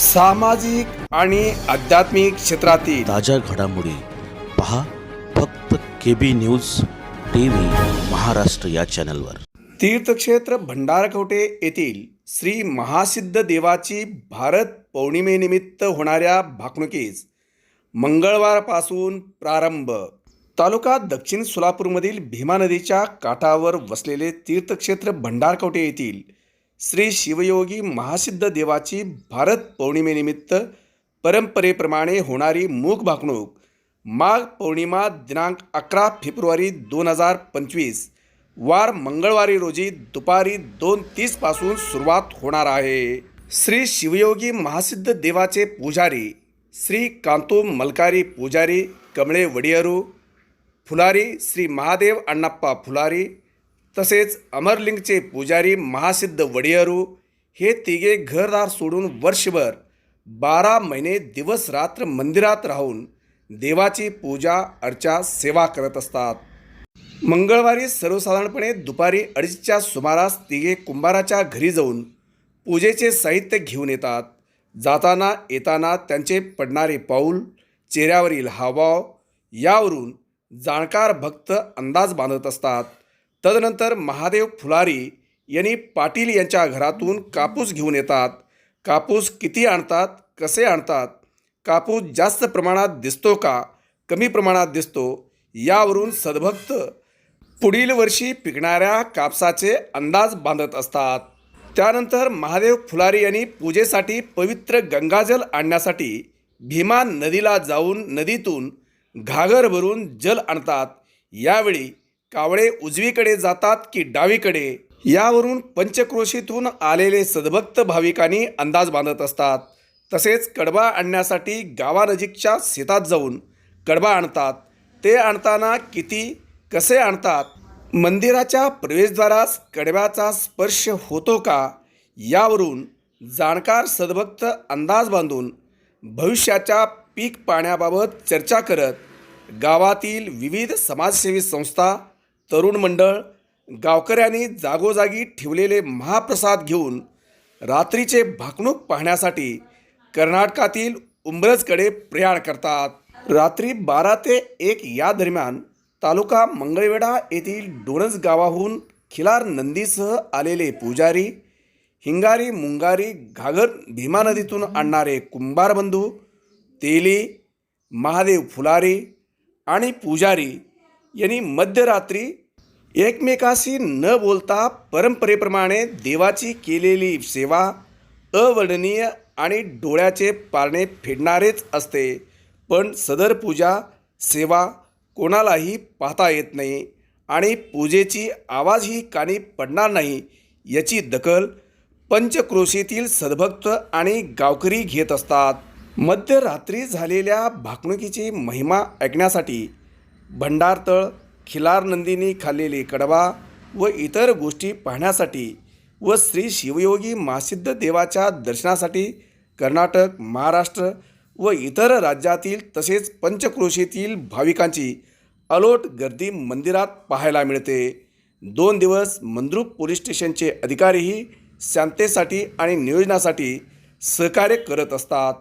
सामाजिक आणि आध्यात्मिक क्षेत्रातील ताज्या घडामोडी पहा फक्त के बी न्यूज टी व्ही महाराष्ट्र या चॅनलवर. तीर्थक्षेत्र भंडारकवटे येथील श्री महासिद्ध देवाची भारत पौर्णिमेनिमित्त होणाऱ्या भाकणुकीस मंगळवारपासून प्रारंभ. तालुका दक्षिण सोलापूरमधील भीमा नदीच्या काठावर वसलेले तीर्थक्षेत्र भंडारकवटे येथील श्री शिवयोगी महासिद्ध देवाची भारत पौर्णिमेनिमित्त परंपरेप्रमाणे होणारी मूक भाकणूक माघ पौर्णिमा दिनांक अकरा फेब्रुवारी दोन हजार पंचवीस वार मंगळवारी रोजी दुपारी दोन तीसपासून सुरुवात होणार आहे. श्री शिवयोगी महासिद्ध देवाचे पुजारी श्री कांतो मलकारी पुजारी कमळे वडियरू फुलारी श्री महादेव अण्णाप्पा फुलारी तसेच अमरलिंगचे पुजारी महासिद्ध वडियरू हे तिघे घरदार सोडून वर्षभर बारा महिने दिवस रात्र मंदिरात राहून देवाची पूजा अर्चा सेवा करत असतात. मंगळवारी सर्वसाधारणपणे दुपारी अडीचच्या सुमारास तिघे कुंभाराच्या घरी जाऊन पूजेचे साहित्य घेऊन येतात. जाताना येताना त्यांचे पडणारे पाऊल चेहऱ्यावरील हावभाव यावरून जाणकार भक्त अंदाज बांधत असतात. तदनंतर महादेव फुलारी यांनी पाटील यांच्या घरातून कापूस घेऊन येतात. कापूस किती आणतात? कसे आणतात? कापूस जास्त प्रमाणात दिसतो का? कमी प्रमाणात दिसतो. यावरून सद्भक्त पुढील वर्षी पिकणाऱ्या कापसाचे अंदाज बांधत असतात. त्यानंतर महादेव फुलारी यांनी पूजेसाठी पवित्र गंगाजल आणण्यासाठी भीमा नदीला जाऊन नदीतून घागर भरून जल आणतात. यावेळी कावळे उजवीकडे जातात की डावीकडे? यावरून पंचक्रोशीतून आलेले सद्भक्त भाविकांनी अंदाज बांधत असतात. तसेच कडबा आणण्यासाठी गावानजीकच्या शेतात जाऊन कडबा आणतात. ते आणताना किती कसे आणतात? मंदिराच्या प्रवेशद्वारास कडब्याचा स्पर्श होतो का? यावरून जाणकार सद्भक्त अंदाज बांधून भविष्याच्या पीक पाण्याबाबत चर्चा करत गावातील विविध समाजसेवी संस्था तरुण मंडळ गावकऱ्यांनी जागोजागी ठेवलेले महाप्रसाद घेऊन रात्रीचे भाकणूक पाहण्यासाठी कर्नाटकातील उंब्रजकडे प्रयाण करतात. रात्री बारा ते एक या दरम्यान तालुका मंगळवेढा येथील डोणस गावाहून खिलार नंदीसह आलेले पुजारी हिंगारी मुंगारी घागर भीमा नदीतून आणणारे कुंभार बंधू तेली महादेव फुलारी आणि पुजारी यांनी मध्यरात्री एकमेकाशी न बोलता परंपरेप्रमाणे देवाची केलेली सेवा अवर्णनीय आणि डोळ्याचे पारणे फेडणारेच असते. पण सदर पूजा सेवा कोणालाही पाहता येत नाही आणि पूजेची आवाजही कानी पडणार नाही याची दखल पंचक्रोशीतील सद्भक्त आणि गावकरी घेत असतात. मध्यरात्री झालेल्या भाकणुकीची महिमा ऐकण्यासाठी भंडारतळ खिलार नंदिनी खाल्लेली कडवा व इतर गोष्टी पाहण्यासाठी व श्री शिवयोगी महासिद्ध देवाच्या दर्शनासाठी कर्नाटक महाराष्ट्र व इतर राज्यातील तसेच पंचक्रोशीतील भाविकांची अलोट गर्दी मंदिरात पाहायला मिळते. दोन दिवस मंद्रुप पोलीस स्टेशनचे अधिकारीही शांतेसाठी आणि नियोजनासाठी सहकार्य करत असतात.